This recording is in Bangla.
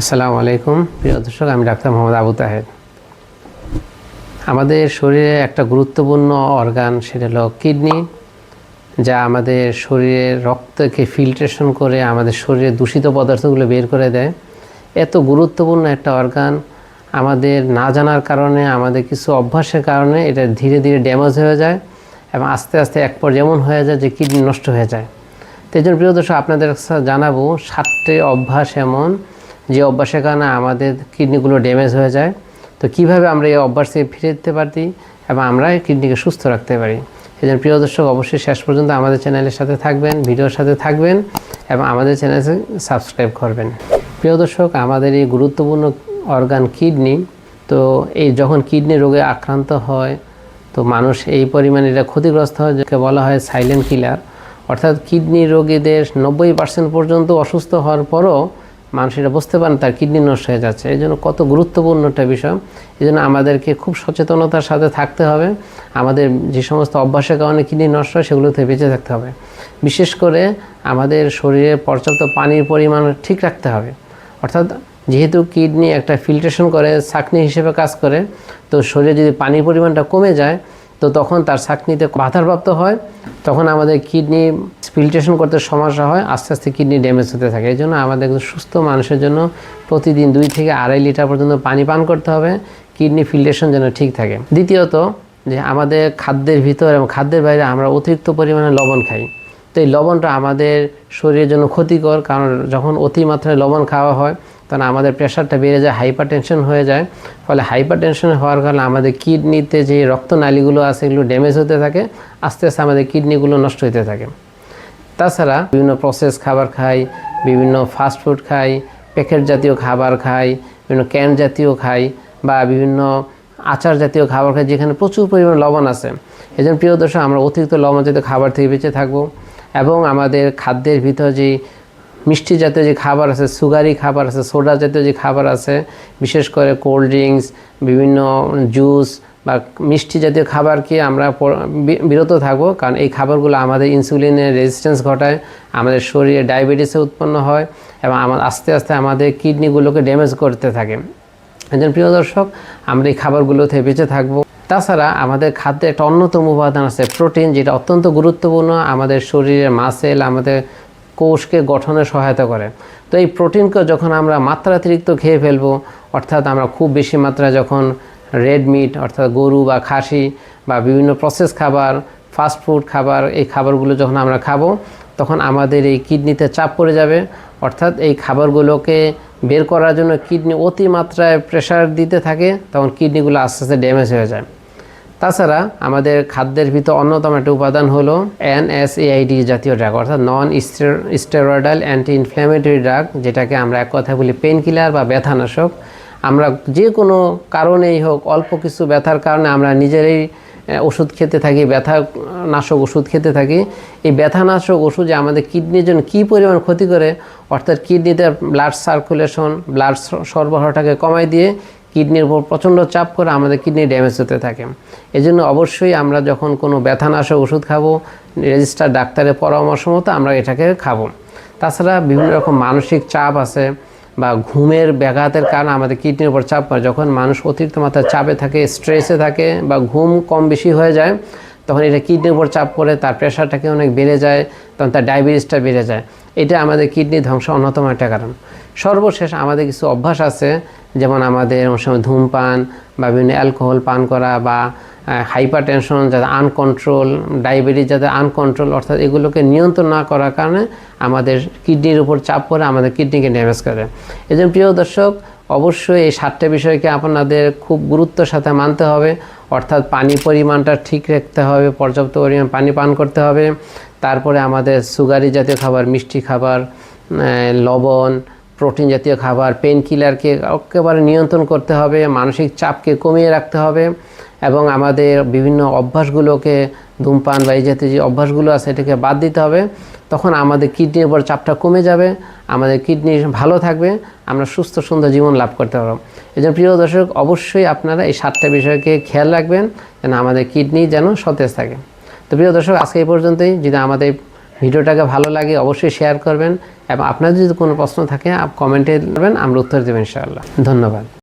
আসসালামু আলাইকুম। প্রিয় দর্শক, আমি ডাক্তার মোহাম্মদ আবু তাহের। আমাদের শরীরে একটা গুরুত্বপূর্ণ অর্গান সেটা হলো কিডনি যা আমাদের শরীরের রক্তকে ফিল্ট্রেশন করে আমাদের শরীরে দূষিত পদার্থগুলো বের করে দেয়। এত গুরুত্বপূর্ণ একটা অর্গান আমাদের না জানার কারণে, আমাদের কিছু অভ্যাসের কারণে এটা ধীরে ধীরে ড্যামেজ হয়ে যায় এবং আস্তে আস্তে এক পর যেমন হয়ে যায় যে কিডনি নষ্ট হয়ে যায়। তো এই জন্য প্রিয় দর্শক, আপনাদের জানাব, সাতটি অভ্যাস এমন যে অভ্যাসের কারণে আমাদের কিডনিগুলো ড্যামেজ হয়ে যায়, তো কীভাবে আমরা এই অভ্যাস থেকে ফিরে যেতে পারি এবং আমরা কিডনিকে সুস্থ রাখতে পারি? সেই জন্য প্রিয় দর্শক, অবশ্যই শেষ পর্যন্ত আমাদের চ্যানেলের সাথে থাকবেন, ভিডিওর সাথে থাকবেন এবং আমাদের চ্যানেলে সাবস্ক্রাইব করবেন। প্রিয় দর্শক, আমাদের এই গুরুত্বপূর্ণ অর্গান কিডনি, তো এই যখন কিডনি রোগে আক্রান্ত হয়, তো মানুষ এই পরিমাণে এটা ক্ষতিগ্রস্ত হয়, যাকে বলা হয় সাইলেন্ট কিলার অর্থাৎ কিডনি রোগীদের নব্বই পার্সেন্ট পর্যন্ত অসুস্থ হওয়ার পরও মানুষ এটা বুঝতে পারেন তার কিডনি নষ্ট হয়ে যাচ্ছে। এই জন্য কত গুরুত্বপূর্ণ একটা বিষয়। এই জন্য আমাদেরকে খুব সচেতনতার সাথে থাকতে হবে। আমাদের যে সমস্ত অভ্যাসের কারণে কিডনি নষ্ট হয়, সেগুলো থেকে বেঁচে থাকতে হবে। বিশেষ করে আমাদের শরীরে পর্যাপ্ত পানির পরিমাণ ঠিক রাখতে হবে। অর্থাৎ যেহেতু কিডনি একটা ফিল্ট্রেশন করে ছাকনি হিসেবে কাজ করে, তো শরীরে যদি পানির পরিমাণটা কমে যায় তো তখন তার ছাকনিতে বাধাপ্রাপ্ত হয়। তখন আমাদের কিডনি ফিল্ট্রেশন করতে সমস্যা হয়, আস্তে আস্তে কিডনি ড্যামেজ হতে থাকে। এই জন্য আমাদের সুস্থ মানুষের জন্য প্রতিদিন দুই থেকে আড়াই লিটার পর্যন্ত পানি পান করতে হবে, কিডনি ফিল্ট্রেশন যেন ঠিক থাকে। দ্বিতীয়ত যে আমাদের খাদ্যের ভিতর এবং খাদ্যের বাইরে আমরা অতিরিক্ত পরিমাণে লবণ খাই। তো এই লবণটা আমাদের শরীরের জন্য ক্ষতিকর, কারণ যখন অতিমাত্রায় লবণ খাওয়া হয় তখন আমাদের প্রেশারটা বেড়ে যায় হাইপার টেনশন হয়ে যায়। ফলে হাইপার টেনশন হওয়ার কারণে আমাদের কিডনিতে যে রক্তনালীগুলো আছে, এগুলো ড্যামেজ হতে থাকে, আস্তে আস্তে আমাদের কিডনিগুলো নষ্ট হতে থাকে। তাছাড়া বিভিন্ন প্রসেস খাবার খাই, বিভিন্ন ফাস্ট ফুড খাই প্যাকেট জাতীয় খাবার খাই, বিভিন্ন ক্যান জাতীয় খাই, বা বিভিন্ন আচার জাতীয় খাবার খাই, যেখানে প্রচুর পরিমাণে লবণ আছে। এই জন্য প্রিয় দর্শক, আমরা অতিরিক্ত লবণ জাতীয় খাবার থেকে বেঁচে থাকব এবং আমাদের খাদ্যের ভিতর যে মিষ্টি জাতীয় যে খাবার আছে, সুগারি খাবার আছে, সোডা জাতীয় যে খাবার আছে, বিশেষ করে কোল্ড ড্রিঙ্কস, বিভিন্ন জুস বা মিষ্টি জাতীয় খাবারকে আমরা বিরত থাকব। কারণ এই খাবারগুলো আমাদের ইনসুলিনের রেজিস্ট্যান্স ঘটায়, আমাদের শরীরে ডায়াবেটিসে উৎপন্ন হয় এবং আমার আস্তে আস্তে আমাদের কিডনিগুলোকে ড্যামেজ করতে থাকে। এই জন্য প্রিয় দর্শক, আমরা এই খাবারগুলো থেকে বেঁচে থাকব। তাছাড়া আমাদের খাদ্যে একটা অন্যতম উপাদান আছে, প্রোটিন, যেটা অত্যন্ত গুরুত্বপূর্ণ। আমাদের শরীরের মাসেল, আমাদের কোষকে গঠনে সহায়তা করে। তো এই প্রোটিনকে যখন আমরা মাত্রাতিরিক্ত খেয়ে ফেলব, অর্থাৎ আমরা খুব বেশি মাত্রায় যখন রেড মিট, অর্থাৎ গরু বা খাসি বা বিভিন্ন প্রসেস খাবার ফাস্ট ফুড খাবার, এই খাবারগুলো যখন আমরা খাব, তখন আমাদের এই কিডনিতে চাপ পড়ে যাবে। অর্থাৎ এই খাবারগুলোকে বের করার জন্য কিডনি অতিমাত্রায় প্রেশার দিতে থাকে, তখন কিডনিগুলো আস্তে আস্তে ড্যামেজ হয়ে যায়। তাছাড়া আমাদের খাদ্যের ভিতর অন্যতম একটা উপাদান হলো এনএসএআইডি জাতীয় ড্রাগ অর্থাৎ non steroidal anti inflammatory drug যেটাকে আমরা এক কথায় বলি পেন কিলার বা ব্যথানাশক। আমরা যে কোনো কারণেই হোক, অল্প কিছু ব্যথার কারণে আমরা নিজেরাই ওষুধ খেতে থাকি ব্যথা নাশক ওষুধ খেতে থাকি। এই ব্যথানাশক ওষুধ যে আমাদের কিডনির জন্য কী পরিমাণ ক্ষতি করে? অর্থাৎ কিডনিতে ব্লাড সার্কুলেশন ব্লাড সরবরাহটাকে কমাই দিয়ে কিডনির উপর প্রচণ্ড চাপ করে আমাদের কিডনি ড্যামেজ হতে থাকে। এজন্য অবশ্যই আমরা যখন কোনো ব্যথানাশক ওষুধ খাব রেজিস্টার ডাক্তারের পরামর্শ মতো আমরা এটাকে খাব। তাছাড়া বিভিন্ন রকম মানসিক চাপ আছে বা ঘুমের ব্যাঘাতের কারণে আমাদের কিডনির উপর চাপ পড়ে যখন মানুষ অতিরিক্ত মাত্রায় চাপে থাকে স্ট্রেসে থাকে বা ঘুম কম বেশি হয়ে যায় তখন এটা কিডনির উপর চাপ পড়ে, তার প্রেশারটাকে অনেক বেড়ে যায়, তখন তার ডায়াবেটিসটা বেড়ে যায়। এটা আমাদের কিডনি ধ্বংস অন্যতম একটা কারণ। সর্বশেষ আমাদের কিছু অভ্যাস আছে, যেমন আমাদের অনেক সময় ধূমপান বা বিভিন্ন অ্যালকোহল পান করা বা হাইপার টেনশন যাতে আনকন্ট্রোল ডায়াবেটিস যাতে আনকন্ট্রোল অর্থাৎ এগুলোকে নিয়ন্ত্রণ না করার কারণে আমাদের কিডনির উপর চাপ পড়ে আমাদের কিডনিকে ড্যামেজ করে। এই প্রিয় দর্শক অবশ্যই এই সাতটা বিষয়কে আপনাদের খুব গুরুত্বের সাথে মানতে হবে। অর্থাৎ পানি পরিমাণটা ঠিক রাখতে হবে, পর্যাপ্ত পরিমাণ পানি পান করতে হবে। তারপরে আমাদের সুগারি জাতীয় খাবার, মিষ্টি খাবার লবণ প্রোটিন জাতীয় খাবার পেন কিলারকে একেবারে নিয়ন্ত্রণ করতে হবে, মানসিক চাপকে কমিয়ে রাখতে হবে এবং আমাদের বিভিন্ন অভ্যাসগুলোকে ধূমপান বা এই জাতীয় যে অভ্যাসগুলো আছে এটাকে বাদ দিতে হবে। তখন আমাদের কিডনির উপর চাপটা কমে যাবে, আমাদের কিডনি ভালো থাকবে, আমরা সুস্থ সুন্দর জীবন লাভ করতে পারব। এই জন্য প্রিয় দর্শক, অবশ্যই আপনারা এই সাতটা বিষয়কে খেয়াল রাখবেন যেন আমাদের কিডনি যেন সতেজ থাকে। তো প্রিয় দর্শক, আজকে এই পর্যন্তই। যদি আমাদের ভিডিওটাকে ভালো লাগে অবশ্যই শেয়ার করবেন। এবং আপনার যদি কোনো প্রশ্ন থাকে কমেন্টে করবেন আমরা উত্তর দেবেন ইনশাআল্লাহ। ধন্যবাদ।